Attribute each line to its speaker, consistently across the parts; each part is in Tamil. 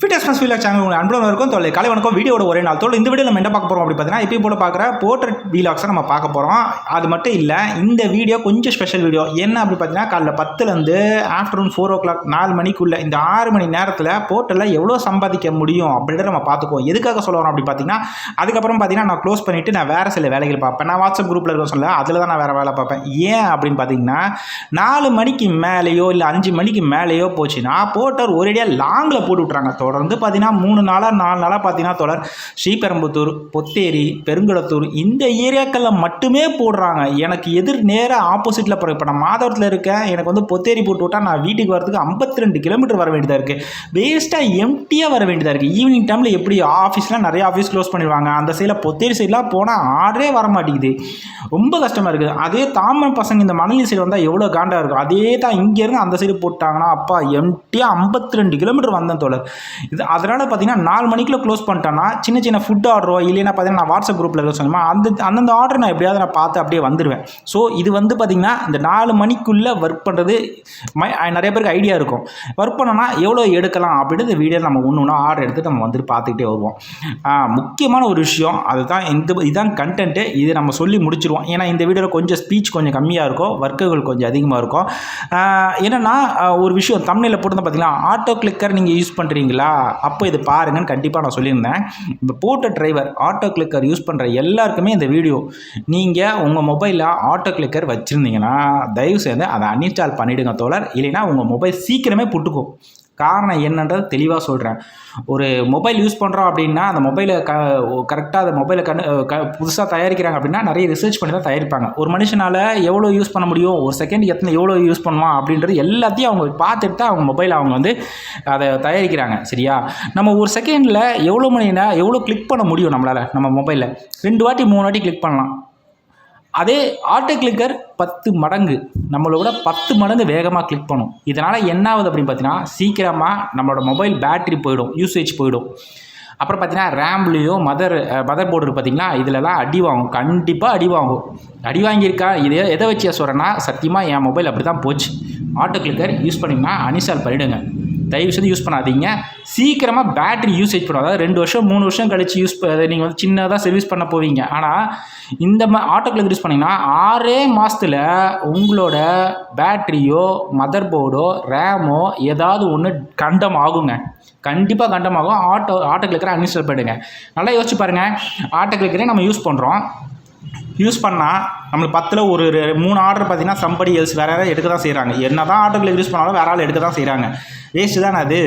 Speaker 1: ஃபிட்னஸ் ப்ளஸ் ஃபீல் சேனல் உங்களுக்கு அன்புடன் இருக்கும் தொலை காலை வணக்கம். வீடியோட ஒரே நாள். தோல் இந்த வீடியோ நம்ம என்ன பார்க்க போகிறோம் அப்படி பார்த்தீங்கன்னா இப்போ போல பார்க்குற போர்ட்ரேட் வீலாக்ஸை நம்ம பார்க்க போகிறோம் அது மட்டும் இல்லை இந்த வீடியோ கொஞ்சம் ஸ்பெஷல் வீடியோ. என்ன அப்படி பார்த்தீங்கன்னா காலைல பத்துலேருந்து ஆஃப்டர்நூன் ஃபோர் ஓ கிளாக் நாலு மணிக்குள்ளே இந்த ஆறு மணி நேரத்தில் போர்ட்டலில் எவ்வளோ சம்பாதிக்க முடியும் அப்படின்றத நம்ம பார்த்துக்குவோம். எதுக்காக சொல்லுவோம் அப்படி பார்த்தீங்கன்னா அதுக்கப்புறம் பார்த்தீங்கன்னா நான் க்ளோஸ் பண்ணிவிட்டு நான் வேறு சில வேலைகள் பார்ப்பேன். நான் வாட்ஸ்அப் குரூப்பில் இருக்க சொல்ல அதில் தான் நான் வேறு வேலை பார்ப்பேன். ஏன் அப்படின்னு பார்த்தீங்கன்னா நாலு மணிக்கு மேலேயோ இல்லை அஞ்சு மணிக்கு மேலேயோ போச்சுன்னா போர்ட்டர் ஒரேடியாக லாங்கில் போட்டு விட்றாங்க தொடர்ந்து பார்த்தீங்கன்னா மூணு நாளாக நாலு நாளாக பார்த்தீங்கன்னா தொடர். ஸ்ரீபெரும்புத்தூர் பொத்தேரி பெருங்குளத்தூர் இந்த ஏரியாக்களில் மட்டுமே போடுறாங்க. எனக்கு எதிர் நேராக ஆப்போசிட்டில் போகிற இப்போ நான் மாதவரத்தில் இருக்கேன். எனக்கு வந்து பொத்தேரி போட்டு விட்டால் நான் வீட்டுக்கு வரதுக்கு ஐம்பத்தி ரெண்டு கிலோமீட்டர் வர வேண்டியதாக இருக்குது வேஸ்ட்டாக எம்டியாக வர வேண்டியதாக இருக்குது ஈவினிங் டைமில் எப்படி ஆஃபீஸ்லாம் நிறைய ஆஃபீஸ் க்ளோஸ் பண்ணிடுவாங்க. அந்த சைடில் பொத்தேரி சைட்லாம் போனால் ஆர்டரே வர மாட்டேங்குது. ரொம்ப கஷ்டமாக இருக்குது அதே தாமன் பசங்க இந்த மணலி சைடு வந்தால் எவ்வளோ காண்டாக இருக்கும். அதே தான் இங்கேருந்து அந்த சைடு போட்டாங்கன்னா அப்பா எம்டியாக ஐம்பத்தி ரெண்டு கிலோமீட்டர் வந்தேன் தோழர் இது அதனால் பார்த்தீங்கன்னா நாலு மணிக்குள்ளே க்ளோஸ் பண்ணிட்டேன்னா சின்ன சின்ன ஃபுட் ஆர்டரோ இல்லைன்னா பார்த்தீங்கன்னா நான் வாட்ஸ்அப் குரூப்பில் இருக்க சொன்னோமா அந்த அந்தந்த ஆர்டர் நான் எப்படியாவது நான் பார்த்து அப்படியே வந்துடுவேன் ஸோ இது வந்து பார்த்திங்கன்னா இந்த நாலு மணிக்குள்ளே ஒர்க் பண்ணுறது மை நிறைய பேருக்கு ஐடியா இருக்கும். ஒர்க் பண்ணோன்னா எவ்வளோ எடுக்கலாம் அப்படின்னு இந்த வீடியோ நம்ம ஒன்று ஒன்று ஆர்டர் எடுத்து நம்ம வந்துட்டு பார்த்துக்கிட்டே வருவோம். முக்கியமான ஒரு விஷயம் அதுதான் இந்த இதுதான் கண்டென்ட்டு இது நம்ம சொல்லி முடிச்சிருவோம். ஏன்னா இந்த வீடியோவில் கொஞ்சம் ஸ்பீச் கொஞ்சம் கம்மியாக இருக்கும் ஒர்க்குகள் கொஞ்சம் அதிகமாக இருக்கும். என்னென்னா ஒரு விஷயம் தமிழில் போட்டு பார்த்தீங்கன்னா ஆட்டோ கிளிக்கர் நீங்கள் யூஸ் பண்ணுறீங்களா அப்போ இது பாருங்கன்னு கண்டிப்பாக நான் சொல்லியிருந்தேன். இப்போ போட்ட டிரைவர் ஆட்டோ கிளிக்கர் யூஸ் பண்ணுற எல்லாருக்குமே இந்த வீடியோ நீங்கள் உங்கள் மொபைலில் ஆட்டோ கிளிக்கர் வச்சுருந்தீங்கன்னா தயவு செய்து அதை அன்இன்ஸ்டால் பண்ணிவிடுங்க தோழர். இல்லைன்னா உங்கள் மொபைல் சீக்கிரமே புட்டுக்கும். காரணம் என்னன்றது தெளிவாக சொல்கிறேன் ஒரு மொபைல் யூஸ் பண்ணுறோம் அப்படின்னா அந்த மொபைலை க கரெக்டாக அந்த மொபைலை கண் க புதுசாக தயாரிக்கிறாங்க அப்படின்னா நிறைய ரிசர்ச் பண்ணி தான் தயாரிப்பாங்க. ஒரு மனுஷனால் எவ்வளோ யூஸ் பண்ண முடியும்? ஒரு செகண்ட் எத்தனை எவ்வளோ யூஸ் பண்ணுவான்? அப்படின்றது எல்லாத்தையும் அவங்க பார்த்துட்டு தான் அவங்க மொபைல் அவங்க வந்து அதை தயாரிக்கிறாங்க. சரியா? நம்ம ஒரு செகண்டில் எவ்வளோ மணி நேரம் எவ்வளோ கிளிக் பண்ண முடியும் நம்மளால் நம்ம மொபைலில் ரெண்டு வாட்டி மூணு வாட்டி கிளிக் பண்ணலாம். அதே ஆட்டோ கிளிக்கர் பத்து மடங்கு. நம்மளோட பத்து மடங்கு வேகமாக கிளிக் பண்ணும். இதனால் என்ன ஆகுது அப்படின்னு பார்த்தீங்கன்னா சீக்கிரமாக நம்மளோட மொபைல் பேட்டரி போயிடும் யூசேஜ் போயிடும். அப்புறம் பார்த்தீங்கன்னா ரேம்லேயோ மதர் மதர் போர்டு இருக்கு பார்த்தீங்கன்னா இதிலலாம் அடி வாங்கும். கண்டிப்பாக அடி வாங்கும். அடி வாங்கியிருக்கா இது எதை வச்சு சொல்கிறேன்னா சத்தியமாக என் மொபைல் அப்படி தான் போச்சு. ஆட்டோ கிளிக்கர் யூஸ் பண்ணிங்கன்னா அன்இன்ஸ்டால் பண்ணிவிடுங்க தயவு செய்து யூஸ் பண்ணாதீங்க. சீக்கிரமாக பேட்ரி யூசேஜ் பண்ணுவோம் அதாவது ரெண்டு வருஷம் மூணு வருஷம் கழிச்சு யூஸ் நீங்கள் வந்து சின்னதாக சர்வீஸ் பண்ண போவீங்க. ஆனால் இந்த மா ஆட்டோ யூஸ் பண்ணிங்கன்னா ஆறே மாதத்தில் உங்களோட பேட்ரியோ மதர் போர்டோ ரேமோ ஏதாவது ஒன்று கண்டம் ஆகுங்க கண்டிப்பாக கண்டமாகும் ஆட்டோ ஆட்டோ கிளிக்கரை அன்இன்ஸ்டால் பண்ணிடுங்க நல்லா யோசிச்சு பாருங்கள் ஆட்டோ கிளிக்கரே நம்ம யூஸ் பண்ணுறோம் யூஸ் பண்ணால் நம்மளுக்கு பத்தில் ஒரு ரெ- மூணு ஆர்டர் பார்த்தீங்கன்னா சம்படி எல்ஸ் வேறு யாராவது எடுக்க தான் செய்கிறாங்க என்ன தான் ஆட்டோ யூஸ் பண்ணாலும் வேற ஆள் எடுக்க தான் செய்கிறாங்க வேஸ்ட்டு தானே அது?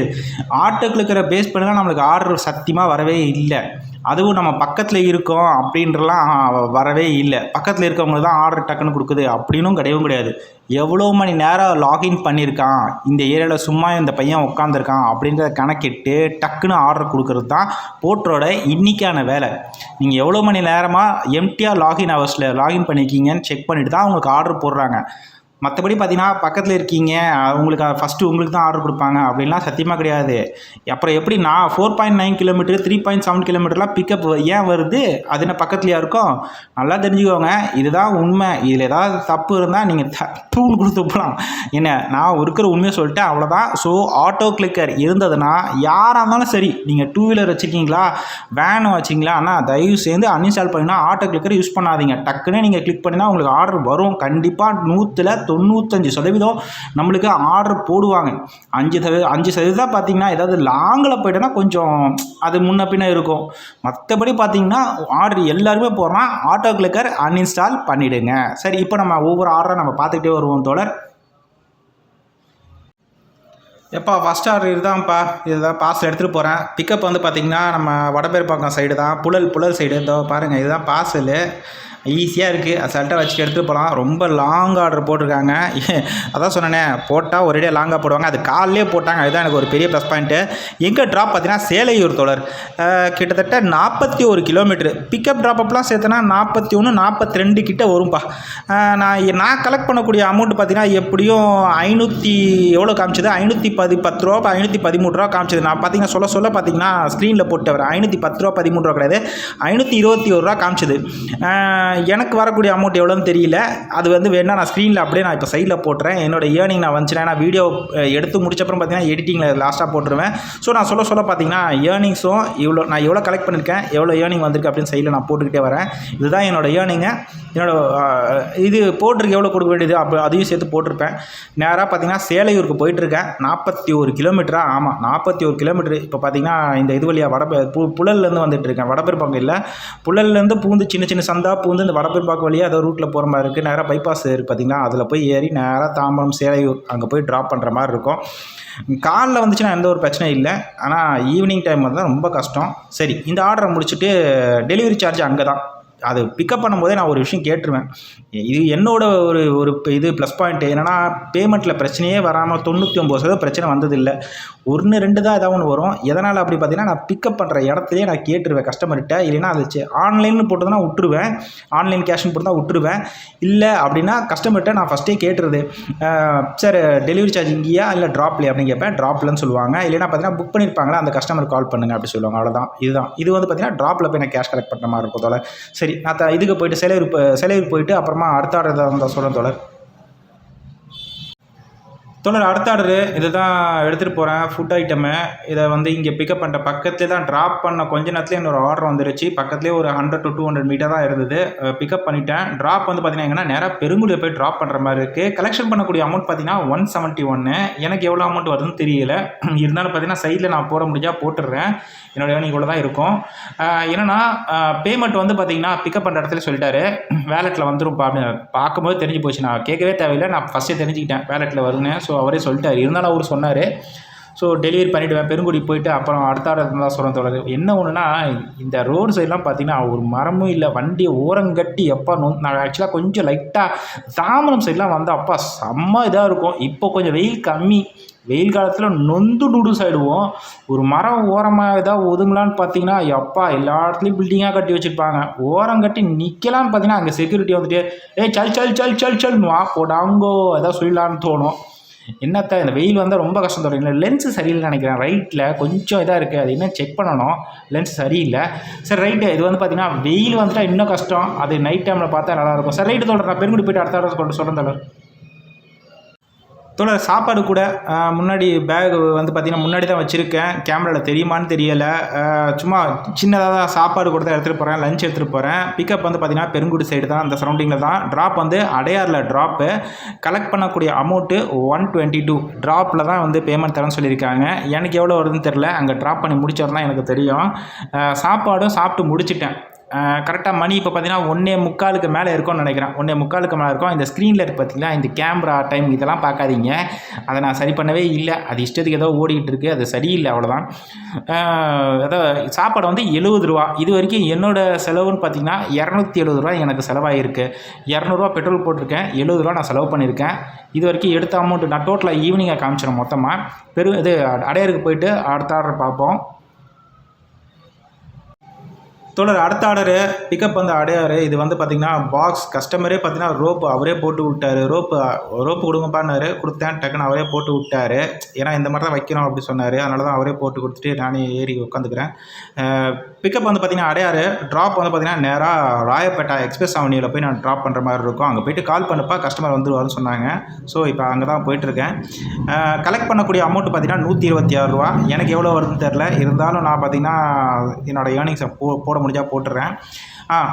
Speaker 1: ஆட்டோக்களுக்கிற பேஸ் பண்ணி தான் நம்மளுக்கு ஆர்டர் சத்தியமாக வரவே இல்லை. அதுவும் நம்ம பக்கத்தில் இருக்கோம் அப்படின்றலாம் வரவே இல்லை. பக்கத்தில் இருக்கவங்க தான் ஆர்டர் டக்குன்னு கொடுக்குது. அப்படின்னும் கிடையவும் கிடையாது. எவ்வளோ மணி நேரம் லாகின் பண்ணியிருக்கான்? இந்த ஏரியாவில் சும்மா இந்த பையன் உட்காந்துருக்கான் அப்படின்றத கணக்கிட்டு டக்குன்னு ஆர்டர் கொடுக்கறது தான் போட்டோட இன்னிக்கான வேலை. நீங்கள் எவ்வளோ மணி நேரமாக எம்டிஆர் லாகின் ஹவர்ஸில் லாகின் பண்ணியிருக்கீங்கன்னு செக் பண்ணிவிட்டு தான் உங்களுக்கு ஆர்டர் போடுறாங்க. மற்றபடி பார்த்தீங்கன்னா பக்கத்தில் இருக்கீங்க உங்களுக்கு ஃபஸ்ட்டு உங்களுக்கு தான் ஆர்டர் கொடுப்பாங்க. அப்படின்லாம் சத்தியமாக கிடையாது. அப்புறம் எப்படி நான் four point nine kilometre three point seven கிலோமீட்டர்லாம் pickup ஏன் வருது? அது என்ன பக்கத்துலையா இருக்கும்? நல்லா தெரிஞ்சுக்கோங்க. இதுதான் உண்மை. இதில் ஏதாவது தப்பு இருந்தால் நீங்கள் தப்புன்னு கொடுத்து போகலாம் என்ன நான் இருக்கிற உண்மையை சொல்லிட்டேன். அவ்வளோதான் ஸோ ஆட்டோ கிளிக்கர் இருந்ததுன்னா யாராக இருந்தாலும் சரி நீங்கள் டூ வீலர் வச்சுருக்கீங்களா? வேன் வச்சிங்களா ஆனால் தயவு சேர்ந்து அன்இன்ஸ்டால் பண்ணினா ஆட்டோ கிளிக்கர் யூஸ் பண்ணாதீங்க. டக்குன்னு நீங்கள் கிளிக் பண்ணினா உங்களுக்கு ஆர்டர் வரும். கண்டிப்பாக நூற்றில் தொண்ணூத்தஞ்சு சதவீதம் நம்மளுக்கு ஆர்டர் போடுவாங்க. அஞ்சு சதவீதம் அஞ்சு சதவீதம் பார்த்தீங்கன்னா ஏதாவது லாங்கில் போயிட்டோன்னா கொஞ்சம் அது முன்ன பின்ன இருக்கும். மற்றபடி பார்த்தீங்கன்னா ஆர்டர் எல்லாருமே போடுறான் ஆட்டோ கிளிக்கர் அன்இன்ஸ்டால் பண்ணிவிடுங்க சரி இப்போ நம்ம ஒவ்வொரு ஆர்டரை நம்ம பார்த்துக்கிட்டே வருவோம் தோழர். எப்பா ஃபஸ்ட் ஆர்டர் இதுதான்ப்பா. இதுதான் பார்சல் எடுத்துகிட்டு போகிறேன் பிக்கப் வந்து பார்த்திங்கன்னா நம்ம வடபேர்பாக்கம் சைடு தான். புழல் புழல் சைடு இதோ பாருங்கள் இதுதான் பார்சலு ஈஸியாக இருக்குது அசால்ட்டாக வச்சுட்டு எடுத்துகிட்டு போகலாம் ரொம்ப லாங் ஆர்டர் போட்டிருக்காங்க. அதான் சொன்னேனே போட்டால் ஒரேடியாக லாங்காக போடுவாங்க. அது காலையிலே போட்டாங்க. அதுதான் எனக்கு ஒரு பெரிய ப்ளஸ் பாயிண்ட்டு எங்கே ட்ராப் பார்த்தீங்கன்னா சேலையூர் தொடர் கிட்டத்தட்ட நாற்பத்தி ஒரு கிலோமீட்டர் பிக்கப் ட்ராப்அப்லாம் சேர்த்தனா நாற்பத்தி ஒன்று நாற்பத்தி ரெண்டு கிட்டே வரும்பா. நான் நான் கலெக்ட் பண்ணக்கூடிய அமௌண்ட் பார்த்தீங்கன்னா எப்படியும் ஐநூற்றி எவ்வளோ காமிச்சது? ஐநூற்றி பதி பத்து ரூபா ஐநூற்றி பதிமூணு ரூபா காமிச்சது. நான் பார்த்தீங்கன்னா சொல்ல சொல்ல பார்த்தீங்கன்னா ஸ்க்ரீனில் போட்டு வரேன் ஐநூற்றி பத்து ரூபா பதிமூணு ரூபா கிடையாது. ஐநூற்றி இருபத்தி ஒரு ரூபா காமிச்சது. எனக்கு வரக்கூடிய அமௌண்ட் எவ்வளோன்னு தெரியல. அது வந்து வேணால் நான் ஸ்க்ரீனில் அப்படியே நான் இப்போ சைடில் போட்டுறேன். என்னோடய ஏர்னிங் நான் வந்துச்சுன்னா நான் வீடியோ எடுத்து முடிச்சப்பறம் பார்த்தீங்கன்னா எடிட்டிங்கில் லாஸ்ட்டாக போட்டுருவேன். ஸோ நான் சொல்ல சொல்ல பார்த்தீங்கன்னா ஏர்னிங்ஸும் இவ்வளோ நான் எவ்வளோ கலெக்ட் பண்ணியிருக்கேன் எவ்வளோ ஏர்னிங் வந்திருக்கு அப்படின்னு சைடில் நான் போட்டுக்கிட்டே வரேன். இதுதான் என்னோட ஏர்னிங்க என்னோட இது போட்டிருக்கு எவ்வளோ கொடுக்க வேண்டியது அப்போ அதையும் சேர்த்து போட்டிருப்பேன். நேராக பார்த்தீங்கன்னா சேலையூருக்கு போயிட்டுருக்கேன். நாற்பத்தி ஒரு கிலோமீட்டரா ஆமாம் நாற்பத்தி ஒரு கிலோமீட்டர் இப்போ பார்த்தீங்கன்னா இந்த இது வழியாக வட பு புழல்லேருந்து வந்துட்டு இருக்கேன். வடபெரும்பாக்கம் இல்லை. புழல்லேருந்து பூந்து சின்ன சின்ன சந்தா பூந்து இந்த வடபெரும்பாக்கு வழியாக ஏதோ ரூட்டில் போகிற மாதிரி இருக்குது நேராக பைபாஸ் இருக்குது பார்த்திங்கன்னா அதில் போய் ஏறி நேராக தாம்பரம் சேலையூர் அங்கே போய் ட்ராப் பண்ணுற மாதிரி இருக்கும். காலில் வந்துச்சுன்னா எந்த ஒரு பிரச்சனையும் இல்லை. ஆனால் ஈவினிங் டைம் வந்து ரொம்ப கஷ்டம். சரி இந்த ஆர்டரை முடிச்சுட்டு டெலிவரி சார்ஜ் அங்கே தான் அது பிக்கப் பண்ணும்போதே நான் ஒரு விஷயம் கேட்டுருவேன். இது என்னோட ஒரு ஒரு இது ப்ளஸ் பாயிண்ட் என்னென்னா பேமெண்ட்டில் பிரச்சனையே வராமல் தொண்ணூற்றி ஒம்பது சதவீதம் பிரச்சனை வந்ததில்லை. ஒன்று ரெண்டு தான் ஏதாவது ஒன்று வரும். எதனால் அப்படி பார்த்தீங்கன்னா நான் பிக்கப் பண்ணுற இடத்துலையே நான் கேட்டுருவேன் கஸ்டமர்கிட்ட இல்லைன்னா அது ஆன்லைன் போட்டு விட்டுருவேன். ஆன்லைன் கேஷ்னு போட்டு தான் விட்டுருவேன். இல்லை அப்படின்னா கஸ்டமர்கிட்ட நான் ஃபஸ்ட்டே கேட்டுருது சார் டெலிவரி சார்ஜ் இங்கேயா? இல்லை ட்ராப்லையா அப்படின்னு கேட்பேன். ட்ராப்லன்னு சொல்லுவாங்க. இல்லைன்னா பார்த்தீங்கன்னா புக் பண்ணியிருப்பாங்களா அந்த கஸ்டமர் கால் பண்ணுங்க. அப்படி சொல்லுவாங்க. அவ்வளோதான் இதுதான். இது வந்து பார்த்தீங்கன்னா ட்ராப்பில் போய் நான் கேஷ் கலெக்ட் பண்ணுற மாதிரி இருக்கும் தோழர். சரி நான் த- இதுக்கு போயிட்டு சிலையூர் போ- சிலையூர் போயிட்டு அப்புறமா அடுத்த ஆர்டர் இருந்தால் சொல்கிறேன் தோழர். தோழர் அடுத்த ஆர்டரு இதுதான் எடுத்துகிட்டு போகிறேன் ஃபுட் ஐட்டமு இதை வந்து இங்கே பிக்கப் பண்ணுற பக்கத்துலேயே தான் ட்ராப் பண்ண கொஞ்ச நேரத்தில் என்னோட ஆர்டர் வந்துருச்சு. பக்கத்துலேயே ஒரு hundred to two hundred metre தான் இருந்தது. பிக்கப் பண்ணிட்டேன். ட்ராப் வந்து பார்த்தீங்கன்னா எங்கன்னா நேராக பெருங்குடியில் போய் ட்ராப் பண்ணுற மாதிரி இருக்குது கலெக்ஷன் பண்ணக்கூடிய அமௌண்ட் பார்த்தீங்கன்னா ஒன் செவன்ட்டி ஒன்று எனக்கு எவ்வளோ அமௌண்ட் வருதுன்னு தெரியல. இருந்தாலும் பார்த்தீங்கன்னா சைடில் நான் போட முடிஞ்சால் போட்டுடுறேன். என்னோட ஏர்னிங் இவ்வளோ தான் இருக்கும். என்னென்னா என்னன்னா பேமெண்ட் வந்து பார்த்தீங்கன்னா பிக்கப் பண்ணுற இடத்துல சொல்லிட்டாரு. வேலெட்டில் வந்துடும் அப்படின்னு. பார்க்கும்போது தெரிஞ்சு போச்சு. நான் கேட்கவே தேவையில்லை. நான் ஃபஸ்ட்டே தெரிஞ்சுக்கிட்டேன். வேலெட்டில் வருங்க ஸோ அவரே சொல்லிட்டார். இருந்தாலும் அவர் சொன்னார் ஸோ டெலிவரி பண்ணிவிடுவேன் பெருங்குடி போயிட்டு அப்புறம் அடுத்த ஆர்டர் தான் சொல்கிறேன் தொடர் என்ன ஒன்றுனா இந்த ரோடு சைட்லாம் பார்த்தீங்கன்னா ஒரு மரமும் இல்லை வண்டியை ஓரங்கட்டி எப்போ நோ நான் ஆக்சுவலாக கொஞ்சம் லைட்டாக தாமரம் சைட்லாம் வந்து அப்பா செம்ம இதாக இருக்கும். இப்போ கொஞ்சம் வெயில் கம்மி. வெயில் காலத்தில் நொந்து நூடுல்ஸ் ஆகிடுவோம் ஒரு மரம் ஓரமாக ஏதாவது ஒதுங்கலான்னு பார்த்தீங்கன்னா எப்பா எல்லா இடத்துலையும் பில்டிங்காக கட்டி வச்சுருப்பாங்க. ஓரம் கட்டி நிற்கலான்னு பார்த்தீங்கன்னா அங்கே செக்யூரிட்டி வந்துட்டு ஏய் சல் சல் சல் சல் சல்னு வா போடாங்கோ ஏதாவது சொல்லலான்னு தோணும். என்னத்த இந்த வெயில் வந்தால் ரொம்ப கஷ்டம் தரும் லென்ஸு சரியில்லை நினைக்கிறேன். ரைட்டில் கொஞ்சம் இதாக இருக்குது அது என்ன செக் பண்ணணும். லென்ஸ் சரியில்லை. சரி ரைட்டு இது வந்து பார்த்தீங்கன்னா வெயில் வந்துட்டால் இன்னும் கஷ்டம். அது நைட் டைமில் பார்த்தா நல்லாயிருக்கும் சார் ரைட்டு தோழர் நான் பெருங்குடி போயிட்டு அடுத்த ஆர்டர் சொல்கிறேன் சொல்கிறேன் தோழர் சாப்பாடு கூட முன்னாடி பேக் வந்து பார்த்திங்கன்னா முன்னாடி தான் வச்சுருக்கேன். கேமராவில் தெரியுமான்னு தெரியலை. சும்மா சின்னதாக தான் சாப்பாடு கூட தான் எடுத்துகிட்டு போகிறேன் லஞ்ச் எடுத்துகிட்டு போகிறேன் பிக்கப் வந்து பார்த்திங்கன்னா பெருங்குடி சைடு தான் அந்த சரௌண்டிங்கில் தான். ட்ராப் வந்து அடையாரில் ட்ராப்பு கலெக்ட் பண்ணக்கூடிய அமௌண்ட்டு ஒன் டுவெண்ட்டி டூ ட்ராப்பில் தான் வந்து பேமெண்ட் தரேன்னு சொல்லியிருக்காங்க. எனக்கு எவ்வளோ வருதுன்னு தெரில அங்கே ட்ராப் பண்ணி முடிச்சவர் தான் எனக்கு தெரியும். சாப்பாடும் சாப்பிட்டு முடிச்சிட்டேன். கரெக்டாக மணி இப்போ பார்த்தீங்கன்னா ஒன்றே முக்காலுக்கு மேலே இருக்கும்னு நினைக்கிறேன். ஒன்றே முக்காலுக்கு மேலே இருக்கும். இந்த ஸ்க்ரீனில் இருக்கு பார்த்தீங்களா இந்த கேமரா டைம் இதெல்லாம் பார்க்காதீங்க. அதை நான் சரி பண்ணவே இல்லை. அது இஷ்டத்துக்கு ஏதோ ஓடிக்கிட்டு இருக்குது அது சரியில்லை அவ்வளோதான் ஏதோ சாப்பாடு வந்து எழுபது ரூபா. இது வரைக்கும் என்னோட செலவுன்னு பார்த்தீங்கன்னா இரநூத்தி எழுபது ரூபா எனக்கு செலவாகிருக்கு இரநூறுவா பெட்ரோல் போட்டிருக்கேன். எழுபது ரூபா நான் செலவு பண்ணியிருக்கேன். இது வரைக்கும் எடுத்த அமௌண்ட்டு நான் டோட்டலாக ஈவினிங்காக காமிச்சிடும் மொத்தமாக பெரு இது அடையருக்கு போயிட்டு அடுத்த ஆர்டர் பார்ப்போம். தோழர் அடுத்த ஆர்டரு பிக்கப் வந்து அடையாறு இது வந்து பார்த்தீங்கன்னா பாக்ஸ் கஸ்டமரே பார்த்தீங்கன்னா ரோப்பு அவரே போட்டு விட்டாரு. ரோப்பு ரோப்பு கொடுங்கப்பான்னாரு. கொடுத்தேன் டக்குன்னு அவரே போட்டு விட்டாரு. ஏன்னா இந்த மாதிரி தான் வைக்கணும் அப்படி சொன்னார். அதனால தான் அவரே போட்டு கொடுத்துட்டு நானே ஏறி உட்காந்துக்கிறேன் பிக்கப் வந்து பார்த்தீங்கன்னா அடையாறு ட்ராப் வந்து பார்த்தீங்கன்னா நேராக ராயப்பேட்டா எக்ஸ்பிரஸ் அவனியில் போய் நான் ட்ராப் பண்ணுற மாதிரி இருக்கும். அங்கே போயிட்டு கால் பண்ணப்பா கஸ்டமர் வந்துருவார்னு சொன்னாங்க. ஸோ இப்போ அங்கே தான் போயிட்டுருக்கேன். கலெக்ட் பண்ணக்கூடிய அமௌண்ட் பார்த்தீங்கன்னா நூற்றி இருபத்தி ஆறு ரூபா. எனக்கு எவ்வளோ வருதுன்னு தெரில இருந்தாலும் நான் பார்த்தீங்கன்னா என்னோடய ஏர்னிங்ஸை போ போட முடிஞ்சால் போட்டுறேன்.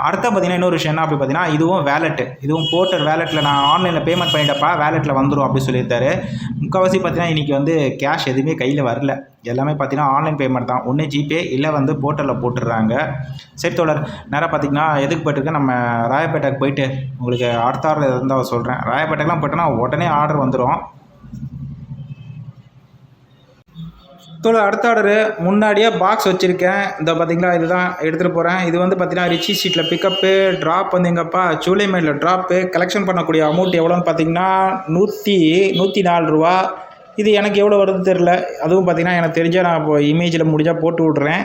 Speaker 1: அடுத்த பார்த்தீங்கன்னா இன்னொரு விஷயம் என்ன அப்படி பார்த்தீங்கன்னா இதுவும் வேலெட்டு இதுவும் போட்டர் வேலெட்டில் நான் ஆன்லைனில் பேமெண்ட் பண்ணிட்டப்பா வேலெட்டில் வந்துடும் அப்படி சொல்லியிருந்தாரு. முக்கால்வாசி பார்த்தீங்கன்னா இன்றைக்கி வந்து கேஷ் எதுவுமே கையில் வரல. எல்லாமே பார்த்தீங்கன்னா ஆன்லைன் பேமெண்ட் தான். ஒன்று ஜிபே இல்லை வந்து போர்ட்டலில் போட்டுடுறாங்க. சரி தோழர் நேராக பார்த்தீங்கன்னா எதுக்கு போயிட்டுருக்கு? நம்ம ராயப்பேட்டைக்கு போயிட்டு உங்களுக்கு அடுத்த ஆர்டர் இருந்தால் சொல்கிறேன் ராயப்பேட்டைக்கெலாம் போயிட்டோன்னா உடனே ஆர்டர் வந்துடும் தோழர் அடுத்த ஆர்டரு முன்னாடியே பாக்ஸ் வச்சுருக்கேன். இந்த பார்த்தீங்களா இதுதான் எடுத்துகிட்டு போகிறேன் இது வந்து பார்த்தீங்கன்னா ரிச்சி சீட்டில் பிக்கப்பு ட்ராப் வந்து எங்கப்பா? சூளைமேடில் ட்ராப்பு கலெக்ஷன் பண்ணக்கூடிய அமௌண்ட் எவ்வளோன்னு பார்த்தீங்கன்னா நூற்றி நூற்றி நாலு ரூபா. இது எனக்கு எவ்வளோ வருதுன்னு தெரில அதுவும் பார்த்தீங்கன்னா எனக்கு தெரிஞ்சால் நான் இப்போ இமேஜில் முடிஞ்சால் போட்டு விட்றேன்.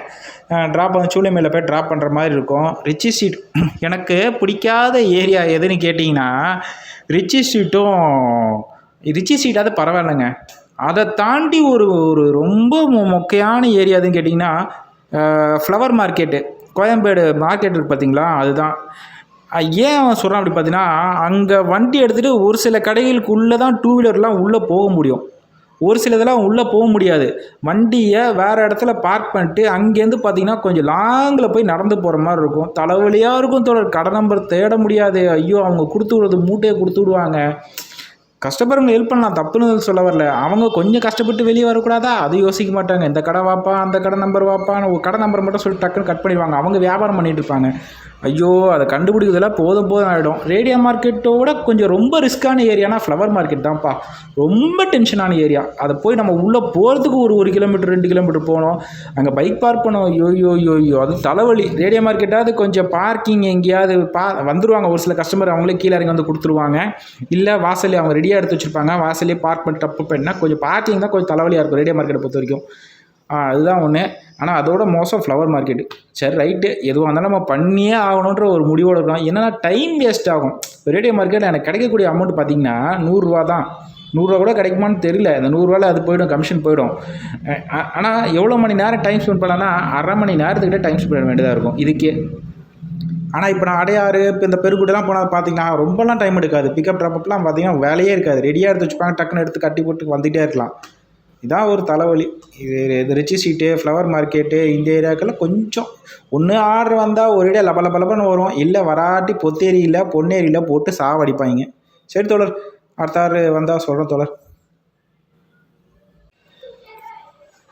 Speaker 1: ட்ராப் வந்து சூளைமேலில் போய் ட்ராப் பண்ணுற மாதிரி இருக்கும். ரிச்சி சீட் எனக்கு பிடிக்காத ஏரியா எதுன்னு கேட்டிங்கன்னா ரிச்சி ஸ்ட்ரீட்டும் ரிச்சி ஸ்ட்ரீட்டாவது பரவாயில்லைங்க. அதை தாண்டி ஒரு ஒரு ரொம்ப மொ- மொக்கையான ஏரியாதுன்னு கேட்டிங்கன்னா ஃப்ளவர் மார்க்கெட்டு கோயம்பேடு மார்க்கெட் இருக்குது பார்த்தீங்களா அதுதான். ஏன் அவன் சொல்கிறான் அப்படி பார்த்தீங்கன்னா அங்கே வண்டி எடுத்துகிட்டு ஒரு சில கடைகளுக்குள்ளே தான் டூ வீலர்லாம் உள்ளே போக முடியும். ஒரு சில இதெல்லாம் உள்ளே போக முடியாது. வண்டியை வேறு இடத்துல பார்க் பண்ணிட்டு அங்கேருந்து பார்த்தீங்கன்னா கொஞ்சம் லாங்கில் போய் நடந்து போகிற மாதிரி இருக்கும். தலைவலியாக இருக்கும் தொடர் கடை நம்பர் தேட முடியாது. ஐயோ அவங்க கொடுத்து விடுறது மூட்டையை கொடுத்து விடுவாங்க. கஷ்டப்படுறவங்க ஹெல்ப் பண்ணலாம். தப்புன்னு சொல்ல வரல. அவங்க கொஞ்சம் கஷ்டப்பட்டு வெளியே வரக்கூடாதா? அது யோசிக்க மாட்டாங்க. இந்த கடை வாப்பா அந்த கடை நம்பர் வாப்பா கடை நம்பர் மட்டும் சொல்லி டக்குன்னு கட் பண்ணிடுவாங்க. அவங்க வியாபாரம் பண்ணிட்டு இருப்பாங்க. ஐயோ அதை கண்டுபிடிக்கிறதுலாம் போதும் போதும் ஆகிடும் ரேடியா மார்க்கெட்டோட கொஞ்சம் ரொம்ப ரிஸ்க்கான ஏரியானா ஃப்ளவர் மார்க்கெட் தான்ப்பா. ரொம்ப டென்ஷனான ஏரியா அதை போய் நம்ம உள்ளே போகிறதுக்கு ஒரு ஒரு கிலோமீட்டர் ரெண்டு கிலோமீட்டர் போகணும் அங்கே பைக் பார்க் பண்ணோம். ஐயோ ஐயோ ஐயோ ஐயோ அது தலைவலி. ரேடியா மார்க்கெட்டாவது கொஞ்சம் பார்க்கிங் எங்கேயாவது பா வந்துருவாங்க. ஒரு சில கஸ்டமர் அவங்களே கீழே இறங்கி வந்து கொடுத்துருவாங்க. இல்லை வாசலே அவங்க ரெடியாக எடுத்து வச்சுருப்பாங்க. வாசலே பார்க் பண்ணி தப்பு பண்ணால் கொஞ்சம் பார்க்கிங் தான் கொஞ்சம் தலைவலியாக இருக்கும். ரேடியா மார்க்கெட்டை பொறுத்த வரைக்கும் அதுதான் ஒன்று ஆனால் அதோட மோசம் ஃப்ளவர் மார்க்கெட்டு சரி ரைட்டு எதுவாக இருந்தாலும் நம்ம பண்ணியே ஆகணுன்ற ஒரு முடிவோடு இருக்கணும். என்னென்னா டைம் வேஸ்ட் ஆகும். இப்போ ரேடியோ மார்க்கெட்டில் எனக்கு கிடைக்கக்கூடிய அமௌண்ட் பார்த்தீங்கன்னா நூறுரூவா தான். நூறுரூவா கூட கிடைக்குமான்னு தெரியல. அந்த நூறுரூவாவில் அது போயிடும் கமிஷன் போயிடும். ஆனால் எவ்வளோ மணி நேரம் டைம் ஸ்பெண்ட் பண்ணலாம்னா அரை மணி நேரத்துக்கிட்ட டைம் ஸ்பெண்ட் பண்ண வேண்டியதாக இருக்கும். இதுக்கே. ஆனால் இப்போ நான் அடையாறு இப்போ இந்த பெருக்குட்டெல்லாம் போனால் பார்த்தீங்கன்னா ரொம்பலாம் டைம் எடுக்காது. பிக்கப் ட்ராப்லாம் பார்த்தீங்கன்னா வேலையே இருக்காது. ரெடியாக எடுத்து வச்சுப்பாங்க டக்குன்னு எடுத்து கட்டி போட்டு வந்துகிட்டே இருக்கலாம். இதான் ஒரு தலைவலி. இது இது ரிச்சி சீட்டு ஃப்ளவர் மார்க்கெட்டு இந்த ஏரியாக்கெல்லாம் கொஞ்சம் ஒன்று ஆர்டர் வந்தால் ஒரு இடம் லப லப வரும். இல்லை வராட்டி பொத்தேரியில் பொன்னேரியில் போட்டு சாவடிப்பாங்க. சரி தோழர் அடுத்த ஆறு வந்தால் சொல்கிறேன் தோழர்.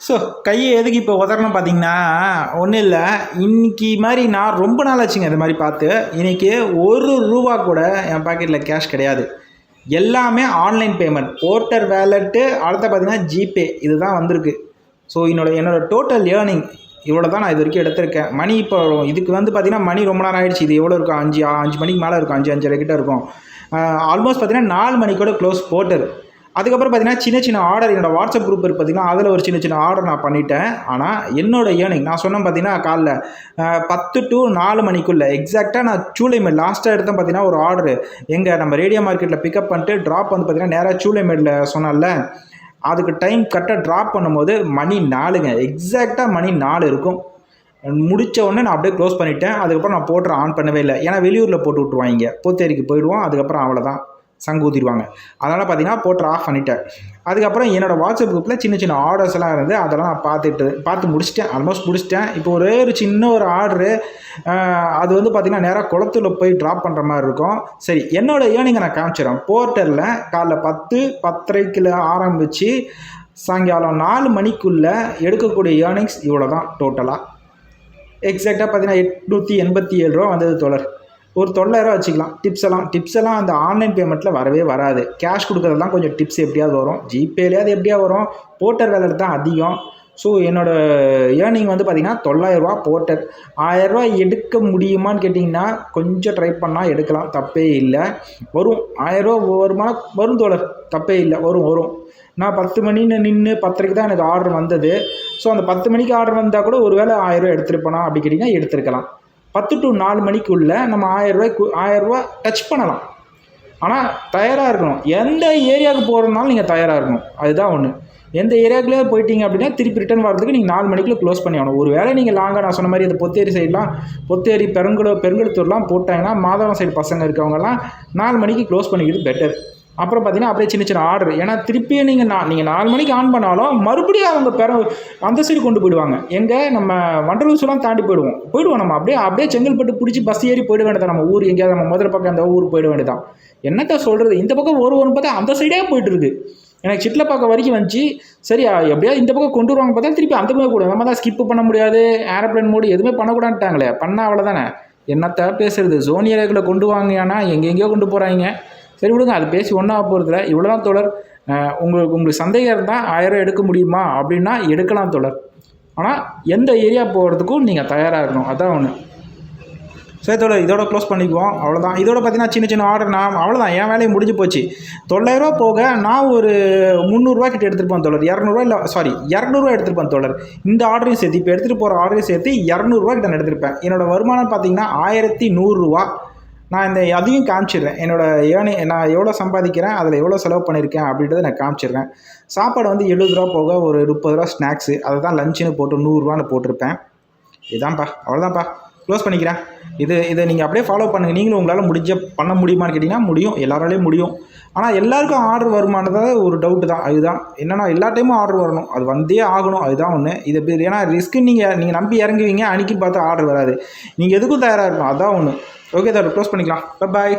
Speaker 1: ஸோ கையை எதுக்கு இப்போ உதறணும் பார்த்தீங்கன்னா ஒன்றும் இல்லை. இன்னைக்கு மாதிரி நான் ரொம்ப நாள் ஆச்சுங்க இந்த மாதிரி பார்த்து. இன்றைக்கி ஒரு ரூபா கூட என் பாக்கெட்டில் கேஷ் கிடையாது. எல்லாமே ஆன்லைன் பேமெண்ட் போர்ட்டர் வேலெட்டு அடுத்த பார்த்தீங்கன்னா ஜிபே இதுதான் வந்திருக்கு. ஸோ என்னோட என்னோடய டோட்டல் ஏர்னிங் இவ்வளோ தான் நான் இது வரைக்கும் எடுத்திருக்கேன். மணி இப்போ இதுக்கு வந்து பார்த்தீங்கன்னா மணி ரொம்ப நேரம் ஆகிடுச்சு இது எவ்வளோ இருக்கும்? அஞ்சு அஞ்சு மணிக்கு மேலே இருக்கும். அஞ்சு அஞ்சரை கிட்ட இருக்கும். ஆல்மோஸ்ட் பார்த்தீங்கன்னா நாலு மணிக்கூட க்ளோஸ் போர்ட்டர் அதுக்கப்புறம் பார்த்தீங்கன்னா சின்ன சின்ன ஆர்டர் என்னோட வாட்ஸ்அப் குரூப் இருக்கு பார்த்தீங்கன்னா அதில் ஒரு சின்ன சின்ன ஆர்டர் நான் பண்ணிட்டேன். ஆனால் என்னோட ஏர்னிங் நான் சொன்னேன் பார்த்தீங்கன்னா காலைல பத்து டு நாலு மணிக்குள்ளே எக்ஸாக்டாக நான் சூளைமேட் லாஸ்ட்டாக எடுத்தேன் பார்த்தீங்கன்னா ஒரு ஆர்டர் எங்கள் நம்ம ரேடியோ மார்க்கெட்டில் பிக்கப் பண்ணிட்டு ட்ராப் வந்து பார்த்தீங்கன்னா நேராக சூளைமேடில் சொன்னேன்ல அதுக்கு டைம் கரெக்டாக ட்ராப் பண்ணும்போது மணி நாலுங்க. எக்ஸாக்டாக மணி நாலு இருக்கும். முடித்த உடனே நான் அப்படியே க்ளோஸ் பண்ணிட்டேன். அதுக்கப்புறம் நான் போட்டுற ஆன் பண்ணவே இல்லை. ஏன்னா வெளியூரில் போட்டு விட்ருவாங்க போத்தேரிக்கு போயிடுவோம். அதுக்கப்புறம் அவ்வளோதான் சங்கு ஊற்றிடுவாங்க அதனால் பார்த்தீங்கன்னா போட்டு ஆஃப் பண்ணிட்டேன். அதுக்கப்புறம் என்னோடய வாட்ஸ்அப் குரூப்பில் சின்ன சின்ன ஆர்டர்ஸ் எல்லாம் இருந்து அதெல்லாம் நான் பார்த்துட்டு பார்த்து முடிச்சிட்டேன். ஆல்மோஸ்ட் முடிச்சிட்டேன். இப்போ ஒரே ஒரு சின்ன ஒரு ஆர்டரு அது வந்து பார்த்திங்கன்னா நேராக குளத்துல போய் ட்ராப் பண்ணுற மாதிரி இருக்கும். சரி என்னோடய ஏர்னிங்கை நான் காமிச்சிடறேன். போர்ட்டரில் காலைல பத்து பத்தரைக்கில் ஆரம்பித்து சாயங்காலம் நாலு மணிக்குள்ளே எடுக்கக்கூடிய ஏர்னிங்ஸ் இவ்வளோ தான் டோட்டலாக எக்ஸாக்டாக பார்த்தீங்கன்னா எட்நூற்றி எண்பத்தி ஏழு ரூபா வந்தது தொடர் ஒரு தொள்ளாயிரம் வச்சுக்கலாம். டிப்ஸ் எல்லாம் டிப்ஸ் எல்லாம் அந்த ஆன்லைன் பேமெண்ட்டில் வரவே வராது. கேஷ் தான் கொஞ்சம் டிப்ஸ் எப்படியாவது வரும். ஜிபேலேயாவது எப்படியா வரும். போர்ட்டர் வேலை தான் அதிகம். ஸோ என்னோடய ஏர்னிங் வந்து பார்த்திங்கன்னா தொள்ளாயிரரூவா போர்ட்டர் ஆயரூவா எடுக்க முடியுமான்னு கேட்டிங்கன்னா கொஞ்சம் ட்ரை பண்ணால் எடுக்கலாம். தப்பே இல்லை. வரும். ஆயரூவா வருமா? வரும் தோழர். தப்பே இல்லை. வரும் வரும். நான் பத்து மணின்னு நின்று பத்தரைக்கு தான் எனக்கு ஆர்டர் வந்தது. ஸோ அந்த பத்து மணிக்கு ஆர்டர் வந்தால் கூட ஒரு வேளை ஆயிரரூவா எடுத்துருப்பேனா? அப்படி கேட்டிங்கன்னா எடுத்துருக்கலாம். பத்து டு நாலு மணிக்குள்ளே நம்ம ஆயிரரூவாய்க்கு ஆயிரரூவா டச் பண்ணலாம். ஆனால் தயாராக இருக்கணும். எந்த ஏரியாவுக்கு போகிறதுனாலும் நீங்கள் தயாராக இருக்கணும். அதுதான் ஒன்று எந்த ஏரியாக்குள்ளே போயிட்டீங்க அப்படின்னா திருப்பி ரிட்டர்ன் வரதுக்கு நீங்கள் நாலு மணிக்குள்ளே க்ளோஸ் பண்ணி ஆகணும். ஒரு வேளை நீங்கள் லாங்காக நான் சொன்ன மாதிரி இந்த பொத்தேரி சைட்லாம் பொத்தேரி பெருங்குள பெருங்குளத்தூர்லாம் போட்டாங்கன்னா மாதவரம் சைடு பசங்க இருக்கவங்கலாம் நாலு மணிக்கு க்ளோஸ் பண்ணிக்கிறது பெட்டர் அப்புறம் பார்த்தீங்கன்னா அப்படியே சின்ன சின்ன ஆர்டர் ஏன்னா திருப்பியும் நீங்கள் நான் நீங்கள் நாலு மணிக்கு ஆன் பண்ணாலும் மறுபடியும் அவங்க பெற அந்த சைடு கொண்டு போயிடுவாங்க. எங்கே நம்ம வண்டலூர்ஸ்லாம் தாண்டி போயிடுவோம். போயிடுவோம் நம்ம. அப்படியே அப்படியே செங்கல்பட்டு பிடிச்சி பஸ் ஏறி போயிட வேண்டியதான் நம்ம ஊர் எங்கேயாவது நம்ம முதல் பக்கம் அந்த ஊர் போயிட வேண்டியதான் என்னத்த சொல்கிறது இந்த பக்கம் ஒரு ஒன்று பார்த்தா அந்த சைடே போயிட்டு இருக்கு. எனக்கு பார்க்க வரைக்கும் வந்துச்சு. சரி எப்படியாவது இந்த பக்கம் கொண்டு வருவாங்க பார்த்தா திருப்பி அந்த பக்கம் கூட. நம்ம தான் ஸ்கிப்பு பண்ண முடியாது. ஏரோப்ளேன் மோடு எதுவுமே பண்ணக்கூடாதுட்டாங்களே பண்ணால் அவ்வளோதானே என்னத்த பேசுறது? ஜோன் ஏரியாக்குள்ளே கொண்டு வாங்கன்னா எங்கெங்கேயோ கொண்டு போகிறாங்க சரி விடுங்க அது பேசி ஒன்றா போகிறதுல இவ்வளோ தான் தொடர் உங்களுக்கு உங்களுக்கு சந்தேகம் இருந்தால் ஆயிரம் எடுக்க முடியுமா? அப்படின்னா எடுக்கலாம் தொடர் ஆனால் எந்த ஏரியா போகிறதுக்கும் நீங்கள் தயாராக இருக்கணும். அதான் ஒன்று சரி தோழர் இதோட க்ளோஸ் பண்ணிக்குவோம். அவ்வளோதான் இதோட பார்த்தீங்கன்னா சின்ன சின்ன ஆர்டர் நான் அவ்வளோதான் என் வேலையை முடிஞ்சு போச்சு. தொள்ளாயிரரூவா போக நான் ஒரு முந்நூறுரூவா கிட்ட எடுத்துருப்பேன் தொடர் இரநூறுவா இல்லை சாரி இரநூறுவா எடுத்துருப்பேன் தொடர் இந்த ஆர்டரையும் சேர்த்து இப்போ எடுத்துகிட்டு போகிற ஆர்டரையும் சேர்த்து இரநூறுவா கிட்ட நான் எடுத்திருப்பேன். என்னோட வருமானம் பார்த்தீங்கன்னா ஆயிரத்தி நூறுரூவா நான் இந்த அதையும் காமிச்சிடுறேன். என்னோடய ஏர்னி நான் எவ்வளோ சம்பாதிக்கிறேன் அதில் எவ்வளோ செலவு பண்ணியிருக்கேன் அப்படின்றத நான் காமிச்சிடுறேன். சாப்பாடு வந்து எழுபது ரூபா போக ஒரு முப்பது ரூபா ஸ்நாக்ஸு அதை தான் லஞ்சுன்னு போட்டு நூறுரூவான்னு போட்டிருப்பேன். இதான்ப்பா அவ்வளோதான்ப்பா க்ளோஸ் பண்ணிக்கிறேன். இது இதை நீங்கள் அப்படியே ஃபாலோ பண்ணுங்கள் நீங்களும் உங்களால் முடிஞ்ச பண்ண முடியுமான்னு கேட்டிங்கன்னா முடியும். எல்லாராலையும் முடியும். ஆனால் எல்லாருக்கும் ஆர்டர் வருமானதாக ஒரு டவுட்டு தான். அதுதான். என்னென்னா எல்லா டைமும் ஆர்டர் வரணும். அது வந்தே ஆகணும். அதுதான் ஒன்று இது ஏன்னா ரிஸ்க்கு நீங்கள் நீங்கள் நம்பி இறங்குவீங்க அன்றைக்கி பார்த்து ஆர்டர் வராது. நீங்கள் எதுக்கும் தயாராக இருக்கணும் அதான் ஒன்று ஓகே சார் க்ளோஸ் பண்ணிக்கலாம். பாய்